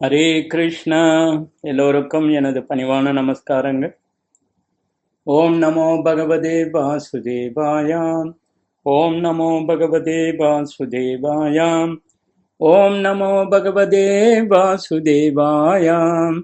ஹரே கிருஷ்ணா. எல்லோருக்கும் எனது பணிவான நமஸ்காரங்கள். ஓம் நமோ பகவதே வாசுதேவாயாம். ஓம் நமோ பகவதே வாசுதேவாயாம். ஓம் நமோ பகவதே வாசுதேவாயாம்.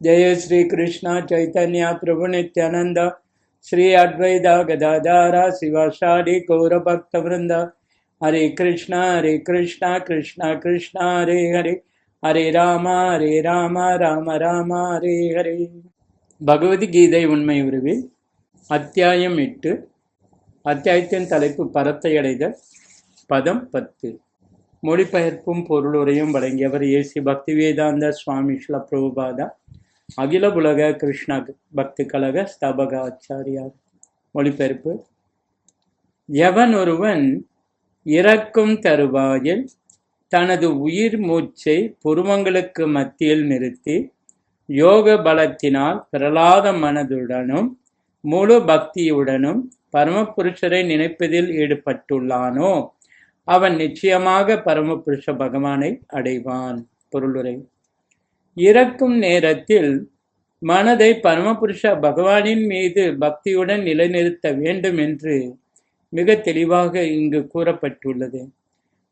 ஜெய ஸ்ரீ கிருஷ்ணா சைத்தன்யா பிரபு நித்யானந்தா. ஸ்ரீ அத்வைதா கதாதாரா சிவாஷாரி கௌர பக்த விருந்தா ஹரே கிருஷ்ணா ஹரே கிருஷ்ணா கிருஷ்ணா கிருஷ்ணா ஹரே ஹரே. ஹரே ராமா ஹரே ராமா ராம ராமா ஹரே ஹரே. பகவத்கீதை உண்மை உருவில் அத்தியாயம் எட்டு அத்தியாயத்தின் தலைப்பு பரத்தை அடைதல் பதம் பத்து. மொழிபெயர்ப்பும் பொருளுரையும் வழங்கியவர் ஏசி பக்திவேதாந்த சுவாமி ஸ்ல பிரபுபாதா அகில உலக கிருஷ்ண பக்தி கழக ஸ்தாபக ஆச்சாரியார் மொழிபெயர்ப்பு எவன் ஒருவன் இறக்கும் தருவாயில் தனது உயிர் மூச்சை புருவங்களுக்கு மத்தியில் நிறுத்தி யோக பலத்தினால் பிரலாத மனதுடனும் முழு பக்தியுடனும் பரமபுருஷரை நினைப்பதில் ஈடுபட்டுள்ளானோ அவன் நிச்சயமாக பரமபுருஷ பகவானை அடைவான். பொருளுரை. இறக்கும் நேரத்தில் மனதை பரமபுருஷ பகவானின் மீது பக்தியுடன் நிலைநிறுத்த வேண்டும் என்று மிக தெளிவாக இங்கு கூறப்பட்டுள்ளது.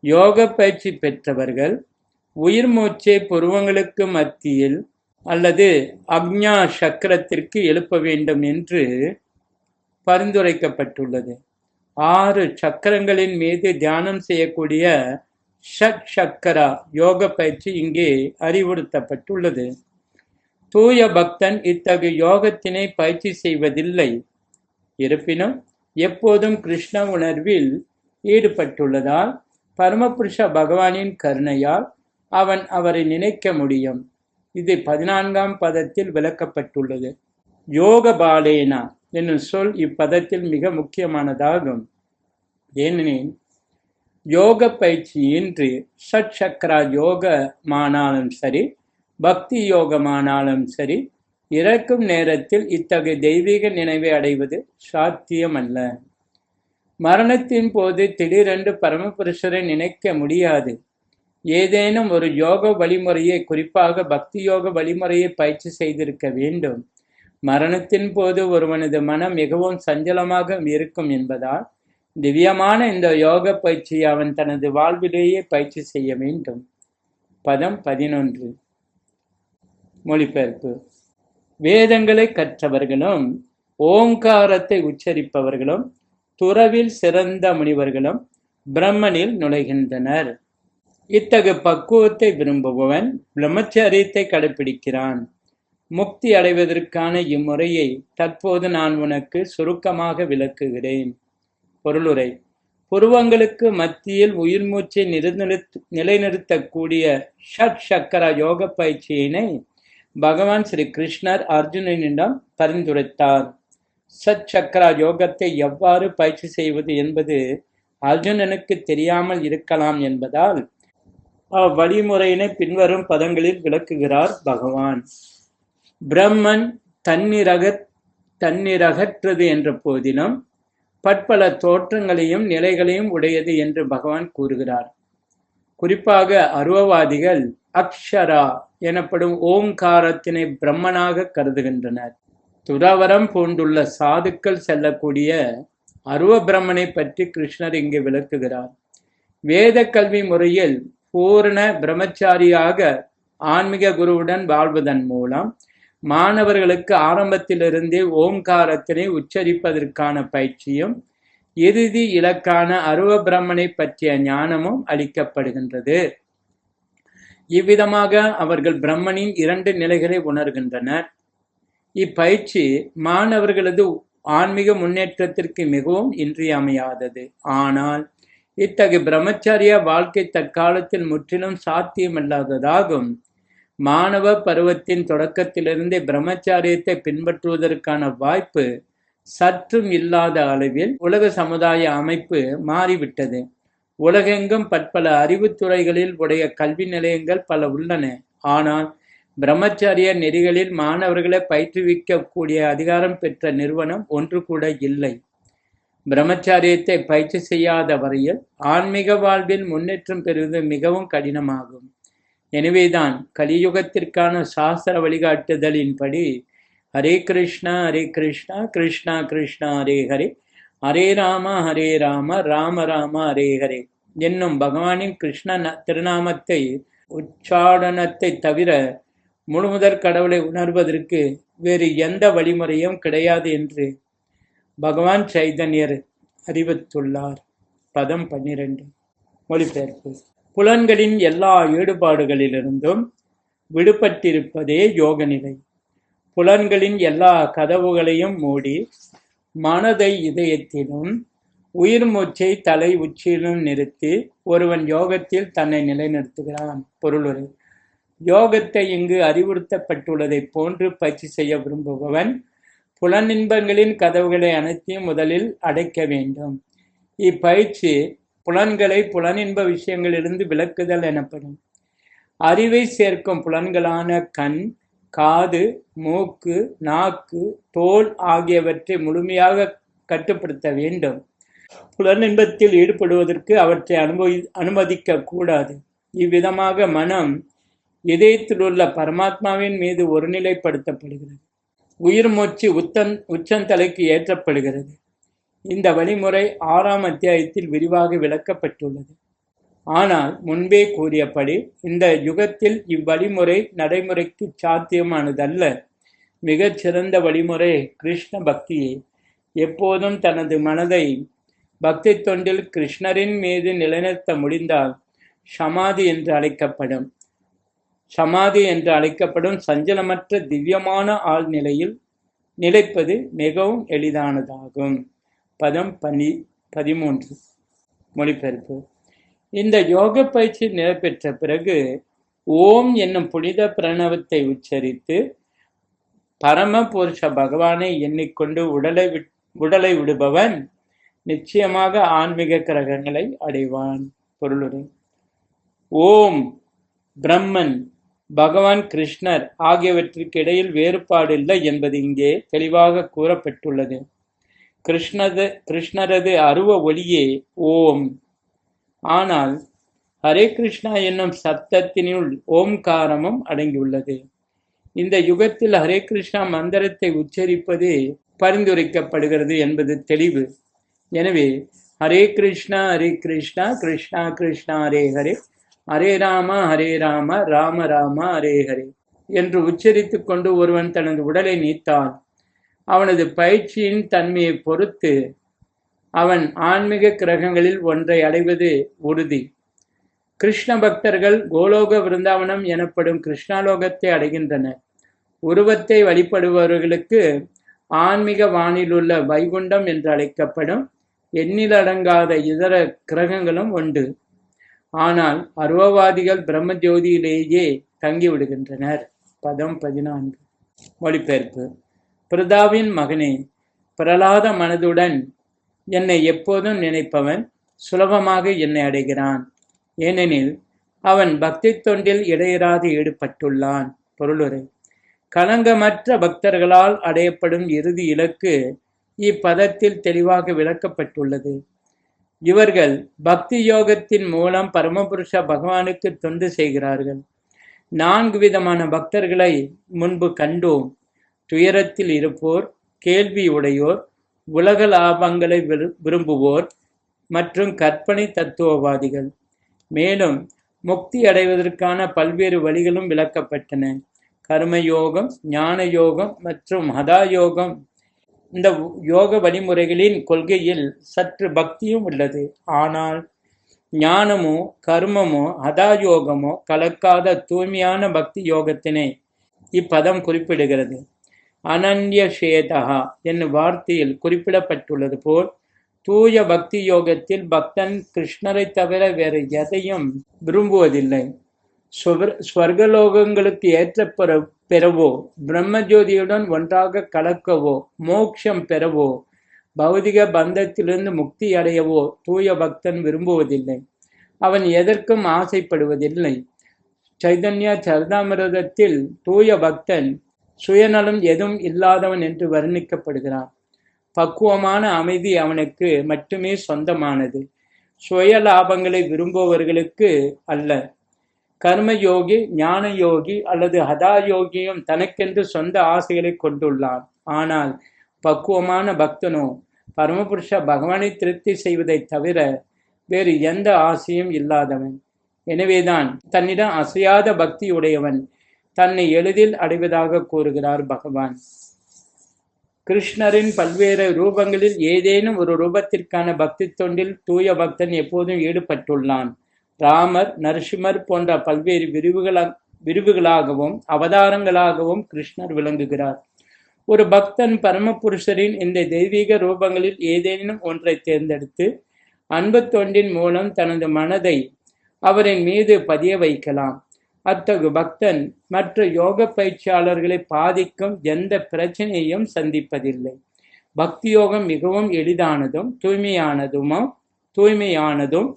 யோக பயிற்சி பெற்றவர்கள் உயிர் மூச்சை புருவங்களுக்கு மத்தியில் அல்லது அக்ஞா சக்கரத்திற்கு எழுப்ப வேண்டும் என்று பரிந்துரைக்கப்பட்டுள்ளது. ஆறு சக்கரங்களின் மீது தியானம் செய்யக்கூடிய ஷட் சக்கரா யோக பயிற்சி இங்கே அறிவுறுத்தப்பட்டுள்ளது. தூய பக்தன் இத்தகைய யோகத்தினை பயிற்சி செய்வதில்லை. இருப்பினும் எப்போதும் கிருஷ்ண உணர்வில் ஈடுபட்டுள்ளதால் பரமபுருஷ பகவானின் கருணையால் அவன் அவரை நினைக்க முடியும். இது பதினான்காம் பதத்தில் விளக்கப்பட்டுள்ளது. யோக பாலேனா என்னும் சொல் இப்பதத்தில் மிக முக்கியமானதாகும். ஏனெனில் யோக பயிற்சியின்றி ஷட் சக்கரா யோகமானாலும் சரி பக்தி யோகமானாலும் சரி இறக்கும் நேரத்தில் இத்தகைய தெய்வீக நினைவை அடைவது சாத்தியமல்ல. மரணத்தின் போது திடீரென்று பரமபுருஷரை நினைக்க முடியாது. ஏதேனும் ஒரு யோக வழிமுறையை குறிப்பாக பக்தி யோக வழிமுறையை பயிற்சி செய்திருக்க வேண்டும். மரணத்தின் போது ஒருவனது மனம் மிகவும் சஞ்சலமாக இருக்கும் என்பதால் திவ்யமான இந்த யோக பயிற்சியை அவன் தனது வாழ்விலேயே பயிற்சி செய்ய வேண்டும். பதம் பதினொன்று. மொழிபெயர்ப்பு. வேதங்களை கற்றவர்களும் ஓங்காரத்தை உச்சரிப்பவர்களும் துறவில் சிறந்த முனிவர்களும் பிரம்மனில் நுழைகின்றனர். இத்தகு பக்குவத்தை விரும்புபவன் பிரம்மச்சரியத்தை கடைபிடிக்கிறான் முக்தி அடைவதற்கான இம்முறையை தற்போது நான் உனக்கு சுருக்கமாக விளக்குகிறேன். பொருளுரை புருவங்களுக்கு மத்தியில் உயிர் மூச்சை நிறுநிறுத் நிலைநிறுத்தக்கூடிய ஷட் சக்கர யோக பயிற்சியினை பகவான் ஸ்ரீ கிருஷ்ணர் அர்ஜுனனிடம் பரிந்துரைத்தார். சச்சக்ரா யோகத்தை எவ்வாறு பயிற்சி செய்வது என்பது அர்ஜுனனுக்கு தெரியாமல் இருக்கலாம் என்பதால் அவ்வழிமுறையினை பின்வரும் பதங்களில் விளக்குகிறார் பகவான். பிரம்மன் தன்னிரக தன்னிரகற்றது என்ற போதிலும் பற்பல தோற்றங்களையும் நிலைகளையும் உடையது என்று பகவான் கூறுகிறார். குறிப்பாக அருவவாதிகள் அக்ஷரா எனப்படும் ஓம்காரத்தினை பிரம்மனாக கருதுகின்றனர். துறவரம் பூண்டுள்ள சாதுக்கள் செல்லக்கூடிய அருவ பிரம்மனை பற்றி கிருஷ்ணர் இங்கு விளக்குகிறார். வேத கல்வி முறையில் பூரண பிரம்மச்சாரியாக ஆன்மீக குருவுடன் வாழ்வதன் மூலம் மாணவர்களுக்கு ஆரம்பத்திலிருந்தே ஓம்காரத்தினை உச்சரிப்பதற்கான பயிற்சியும் இறுதி இலக்கான அருவ பிரம்மனை பற்றிய ஞானமும் அளிக்கப்படுகின்றது. இவ்விதமாக அவர்கள் பிரம்மனின் இரண்டு நிலைகளை உணர்கின்றனர். இப்பயிற்சி மாணவர்களது ஆன்மீக முன்னேற்றத்திற்கு மிகவும் இன்றியமையாதது. ஆனால் இத்தகைய பிரம்மச்சாரிய வாழ்க்கை தற்காலத்தில் முற்றிலும் சாத்தியமில்லாததாகும். மாணவ பருவத்தின் தொடக்கத்திலிருந்தே பிரம்மச்சாரியத்தை பின்பற்றுவதற்கான வாய்ப்பு சற்றும் இல்லாத அளவில் உலக சமுதாய அமைப்பு மாறிவிட்டது. உலகெங்கும் பற்பல அறிவுத்துறைகளில் உடைய கல்வி நிலையங்கள் பல உள்ளன. ஆனால் பிரம்மச்சாரிய நெறிகளில் மாணவர்களை பயிற்றுவிக்கக்கூடிய அதிகாரம் பெற்ற நிறுவனம் ஒன்று கூட இல்லை. பிரம்மச்சாரியத்தை பயிற்சி செய்யாத வரையில் ஆன்மீக வாழ்வில் முன்னேற்றம் பெறுவது மிகவும் கடினமாகும். எனவேதான் கலியுகத்திற்கான சாஸ்திர வழிகாட்டுதலின்படி ஹரே கிருஷ்ணா ஹரே கிருஷ்ணா கிருஷ்ணா கிருஷ்ணா ஹரே ஹரே ஹரே ராம ஹரே ராம ராம ராம ஹரே ஹரே என்னும் பகவானின் கிருஷ்ண திருநாமத்தை உச்சாடனத்தை தவிர முழுமுதற் கடவுளை உணர்வதற்கு வேறு எந்த வழிமுறையும் கிடையாது என்று பகவான் சைதன்யர் அறிவித்துள்ளார். பதம் பன்னிரண்டு. மொழிபெயர்ப்பு. புலன்களின் எல்லா ஈடுபாடுகளிலிருந்தும் விடுபட்டிருப்பதே யோக நிலை புலன்களின் எல்லா கதவுகளையும் மூடி மனதை இதயத்திலும் உயிர் மூச்சை தலை உச்சியிலும் நிறுத்தி ஒருவன் யோகத்தில் தன்னை நிலைநிறுத்துகிறான். பொருளுரை. யோகத்தை இங்கு அறிவுறுத்தப்பட்டுள்ளதைப் போன்று பயிற்சி செய்ய விரும்புபவன் புலனின்பங்களின் கதவுகளை அனைத்தையும் முதலில் அடைக்க வேண்டும். இப்பயிற்சி புலன்களை புலனின்ப விஷயங்களிலிருந்து விலக்குதல் எனப்படும். அறிவை சேர்க்கும் புலன்களான கண் காது மூக்கு நாக்கு தோல் ஆகியவற்றை முழுமையாக கட்டுப்படுத்த வேண்டும். புலனின்பத்தில் ஈடுபடுவதற்கு அவற்றை அனுபவி அனுமதிக்க கூடாது இவ்விதமாக மனம் இதயத்திலுள்ள பரமாத்மாவின் மீது ஒருநிலைப்படுத்தப்படுகிறது. உயிர் மூச்சு உத்தன் உச்சந்தலைக்கு ஏற்றப்படுகிறது. இந்த வழிமுறை ஆறாம் அத்தியாயத்தில் விரிவாக விளக்கப்பட்டுள்ளது. ஆனால் முன்பே கூறியபடி இந்த யுகத்தில் இவ்வழிமுறை நடைமுறைக்கு சாத்தியமானதல்ல. மிகச் சிறந்த வழிமுறை கிருஷ்ண பக்தியே. எப்போதும் தனது மனதை பக்தி தொண்டில் கிருஷ்ணரின் மீது நிலைநிறுத்த முடிந்தால் சமாதி என்று அழைக்கப்படும். சமாதி என்று அழைக்கப்படும் சஞ்சலமற்ற திவ்யமான ஆழ்நிலையில் நிலைப்பது மிகவும் எளிதானதாகும். பதம் பனி பதிமூன்று. மொழிபெயர்ப்பு. இந்த யோக பயிற்சி நிறைவேற்ற பிறகு ஓம் என்னும் புனித பிரணவத்தை உச்சரித்து பரம புருஷ பகவானை எண்ணிக்கொண்டு உடலை விட்- உடலை விடுபவன் நிச்சயமாக ஆன்மீக கிரகங்களை அடைவான். பொருளுரை. ஓம் பிரம்மன் பகவான் கிருஷ்ணர் ஆகியவற்றிற்கு இடையில் வேறுபாடு இல்லை என்பது இங்கே தெளிவாக கூறப்பட்டுள்ளது கிருஷ்ணது கிருஷ்ணரது அருவ ஒளியே ஓம். ஆனால் ஹரே கிருஷ்ணா என்னும் சப்தத்தினுள் ஓம்காரமும் அடங்கியுள்ளது. இந்த யுகத்தில் ஹரே கிருஷ்ணா மந்திரத்தை உச்சரிப்பது பரிந்துரைக்கப்படுகிறது என்பது தெளிவு. எனவே ஹரே கிருஷ்ணா ஹரே கிருஷ்ணா கிருஷ்ணா கிருஷ்ணா ஹரே ஹரே ஹரே ராம ஹரே ராம ராம ராம ஹரே ஹரே என்று உச்சரித்துக் கொண்டு ஒருவன் தனது உடலை நீத்தான் அவனது பயிற்சியின் தன்மையை பொறுத்து அவன் ஆன்மீக கிரகங்களில் ஒன்றை அடைவது உறுதி. கிருஷ்ண பக்தர்கள் கோலோக விருந்தாவனம் எனப்படும் கிருஷ்ணாலோகத்தை அடைகின்றனர். உருவத்தை வழிபடுபவர்களுக்கு ஆன்மீக வானிலுள்ள வைகுண்டம் என்று அழைக்கப்படும் எண்ணிலடங்காத இதர கிரகங்களும் உண்டு. ஆனால் அருவவாதிகள் பிரம்ம ஜோதியிலேயே தங்கிவிடுகின்றனர். பதம் பதினான்கு. மொழிபெயர்ப்பு. பிரதாவின் மகனே பிரலாத மனதுடன் என்னை எப்போதும் நினைப்பவன் சுலபமாக என்னை அடைகிறான். ஏனெனில் அவன் பக்தி தொண்டில் இடையராது ஈடுபட்டுள்ளான். பொருளுரை. களங்கமற்ற பக்தர்களால் அடையப்படும் இறுதி இலக்கு இப்பதத்தில் தெளிவாக விளக்கப்பட்டுள்ளது. இவர்கள் பக்தி யோகத்தின் மூலம் பரமபுருஷ பகவானுக்கு தொண்டு செய்கிறார்கள். நான்கு விதமான பக்தர்களை முன்பு கண்டோம். துயரத்தில் இருப்போர் கேள்வி உடையோர் உலக லாபங்களை விரு- விரும்புவோர் மற்றும் கற்பனை தத்துவவாதிகள். மேலும் முக்தி அடைவதற்கான பல்வேறு வழிகளும் விளக்கப்பட்டன. கர்மயோகம் ஞான யோகம் மற்றும் ஹதா யோகம் இந்த யோக வழிமுறைகளின் கொள்கையில் சற்று பக்தியும் உள்ளது. ஆனால் ஞானமோ கர்மமோ அதா யோகமோ கலக்காத தூய்மையான பக்தி யோகத்தினை இப்பதம் குறிப்பிடுகிறது. அனன்ய சேதகா என்னும் வார்த்தையில் குறிப்பிடப்பட்டுள்ளது போல் தூய பக்தி யோகத்தில் பக்தன் கிருஷ்ணரை தவிர வேறு எதையும் விரும்புவதில்லை. சுவர்- ஸ்வர்கலோகங்களுக்கு ஏற்ற பெறவோ? பிரம்மஜோதியுடன் ஒன்றாக கலக்கவோ? மோக்ஷம் பெறவோ? பௌதிக பந்தத்திலிருந்து முக்தி அடையவோ? தூய பக்தன் விரும்புவதில்லை. அவன் எதற்கும் ஆசைப்படுவதில்லை. சைதன்ய சரிதாமிரதத்தில் தூய பக்தன் சுயநலம் எதுவும் இல்லாதவன் என்று வர்ணிக்கப்படுகிறான். பக்குவமான அமைதி அவனுக்கு மட்டுமே சொந்தமானது. சுய லாபங்களை விரும்புபவர்களுக்கு அல்ல. கர்மயோகி ஞான யோகி அல்லது ஹதா யோகியும் தனக்கென்று சொந்த ஆசைகளை கொண்டுள்ளான் ஆனால் பக்குவமான பக்தனோ பரமபுருஷ பகவானை திருப்தி செய்வதைத் தவிர வேறு எந்த ஆசையும் இல்லாதவன். எனவேதான் தன்னிடம் அசையாத பக்தி உடையவன் தன்னை எளிதில் அடைவதாக கூறுகிறார் பகவான். கிருஷ்ணரின் பல்வேறு ரூபங்களில் ஏதேனும் ஒரு ரூபத்திற்கான பக்தி தொண்டில் தூய பக்தன் எப்போதும் ஈடுபட்டுள்ளான். ராமர் நரசிம்மர் போன்ற பல்வேறு விரிவுகள விரிவுகளாகவும் அவதாரங்களாகவும் கிருஷ்ணர் விளங்குகிறார். ஒரு பக்தன் பரமபுருஷரின் இந்த தெய்வீக ரூபங்களில் ஏதேனும் ஒன்றை தேர்ந்தெடுத்து அன்பு தொண்டின் மூலம் தனது மனதை அவரின் மீது பதிய வைக்கலாம். அத்தகு பக்தன் மற்ற யோக பயிற்சியாளர்களை பாதிக்கும் எந்த பிரச்சனையும் சந்திப்பதில்லை. பக்தி யோகம் மிகவும் எளிதானதும் தூய்மையானதுமோ தூய்மையானதும்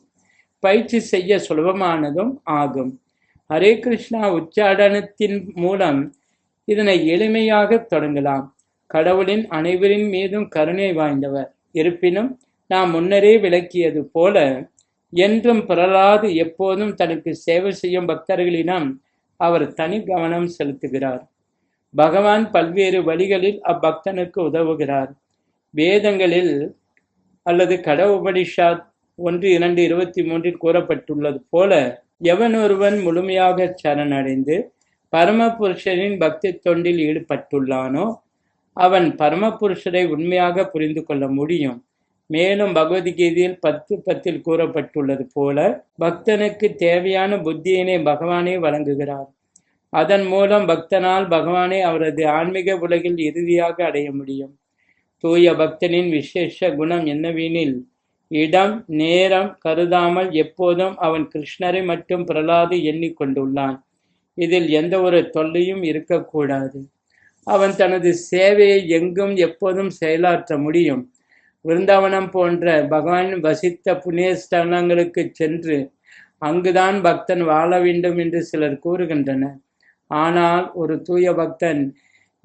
பயிற்சி செய்ய சுலபமானதும் ஆகும். ஹரே கிருஷ்ணா உச்சாடனத்தின் மூலம் இதனை எளிமையாக தொடங்கலாம். கடவுளின் அனைவரின் மீதும் கருணை வாய்ந்தவர். இருப்பினும் நாம் முன்னரே விளக்கியது போல என்றும் பிறராது எப்போதும் தனக்கு சேவை செய்யும் பக்தர்களிடம் அவர் தனி கவனம் செலுத்துகிறார். பகவான் பல்வேறு வழிகளில் அப்பக்தனுக்கு உதவுகிறார். வேதங்களில் அல்லது கட ஒன்று இரண்டு இருபத்தி மூன்றில் கூறப்பட்டுள்ளது போல எவன் ஒருவன் முழுமையாக சரணடைந்து பரமபுருஷரின் பக்தி தொண்டில் ஈடுபட்டுள்ளானோ அவன் பரமபுருஷரை உண்மையாக புரிந்து கொள்ள முடியும். மேலும் பகவத்கீதையில் பத்து பத்தில் கூறப்பட்டுள்ளது போல பக்தனுக்கு தேவையான புத்தியினை பகவானே வழங்குகிறார். அதன் மூலம் பக்தனால் பகவானை அவரது ஆன்மீக உலகில் இறுதியாக அடைய முடியும். தூய பக்தனின் விசேஷ குணம் என்னவெனில் இடம் நேரம் கருதாமல் எப்போதும் அவன் கிருஷ்ணரை மட்டும் பிரலாது எண்ணிக்கொண்டுள்ளான். இதில் எந்த ஒரு தொல்லையும் இருக்கக்கூடாது. அவன் தனது சேவையை எங்கும் எப்போதும் செயலாற்ற முடியும். விருந்தாவனம் போன்ற பகவான் வசித்த புண்ணிய ஸ்தானங்களுக்கு சென்று அங்குதான் பக்தன் வாழ வேண்டும் என்று சிலர் கூறுகின்றனர். ஆனால் ஒரு தூய பக்தன்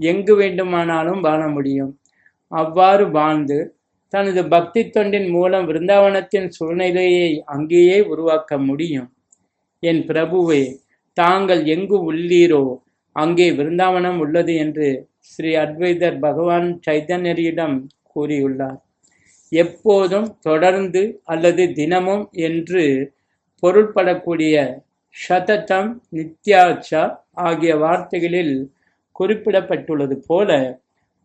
எங்கு வேண்டுமானாலும் வாழ முடியும். அவ்வாறு வாழ்ந்து தனது பக்தி தொண்டின் மூலம் விருந்தாவனத்தின் சூழ்நிலையை அங்கேயே உருவாக்க முடியும். என் பிரபுவே தாங்கள் எங்கு உள்ளீரோ அங்கே விருந்தாவனம் உள்ளது என்று ஸ்ரீ அத்வைதர் பகவான் சைதன்யரிடம் கூறியுள்ளார். எப்போதும் தொடர்ந்து அல்லது தினமும் என்று பொருள்படக்கூடிய சததம் நித்யாச்சா ஆகிய வார்த்தைகளில் குறிப்பிடப்பட்டுள்ளது போல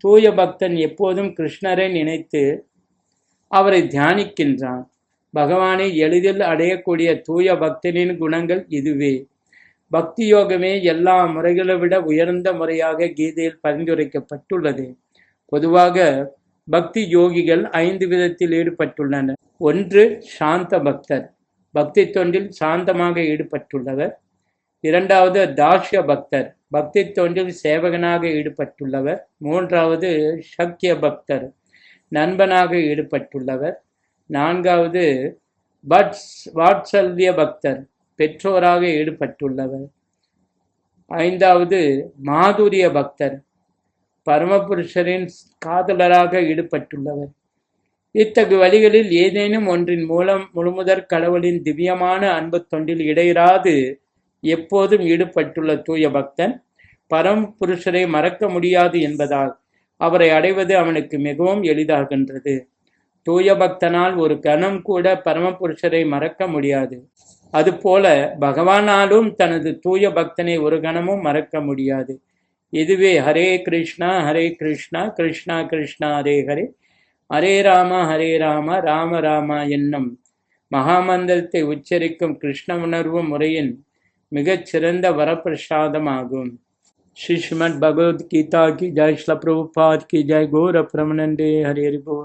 தூய பக்தன் எப்போதும் கிருஷ்ணரை நினைத்து அவரை தியானிக்கின்றான். பகவானை எளிதில் அடையக்கூடிய தூய பக்தனின் குணங்கள் இதுவே. பக்தி யோகமே எல்லா முறைகளை விட உயர்ந்த முறையாக கீதையில் பரிந்துரைக்கப்பட்டுள்ளது. பொதுவாக பக்தி யோகிகள் ஐந்து விதத்தில் ஈடுபட்டுள்ளனர். ஒன்று சாந்த பக்தர். பக்தி தொண்டில் சாந்தமாக ஈடுபட்டுள்ளவர். இரண்டாவது தாஷ்ய பக்தர். பக்தி தொண்டில் சேவகனாக ஈடுபட்டுள்ளவர். மூன்றாவது சக்கிய பக்தர். நண்பனாக ஈடுபட்டுள்ளவர். நான்காவது பட்ஸ் வாட்சல்ய பக்தர் பெற்றோராக ஈடுபட்டுள்ளவர். ஐந்தாவது மாதுரிய பக்தர் பரமபுருஷரின் காதலராக ஈடுபட்டுள்ளவர். இத்தகு வழிகளில் ஏதேனும் ஒன்றின் மூலம் முழுமுதற் கடவுளின் திவ்யமான அன்பு தொண்டில் இடையிறாது எப்போதும் ஈடுபட்டுள்ள தூய பக்தன் பரம்புருஷரை மறக்க முடியாது என்பதால் அவரை அடைவது அவனுக்கு மிகவும் எளிதாகின்றது. தூய பக்தனால் ஒரு கணம் கூட பரமபுருஷரை மறக்க முடியாது. அதுபோல பகவானாலும் தனது தூய பக்தனை ஒரு கணமும் மறக்க முடியாது. இதுவே ஹரே கிருஷ்ணா ஹரே கிருஷ்ணா கிருஷ்ணா கிருஷ்ணா ஹரே ஹரே ஹரே ராம ஹரே ராம ராம ராமா என்னும் மகாமந்திரத்தை உச்சரிக்கும் கிருஷ்ண உணர்வு முறையின் மிகச் சிறந்த வரப்பிரசாதமாகும். श्री श्रीमद भगवद गीता की जय प्रभुपाद की जय गौर प्रमनंदे हरे हरि बोल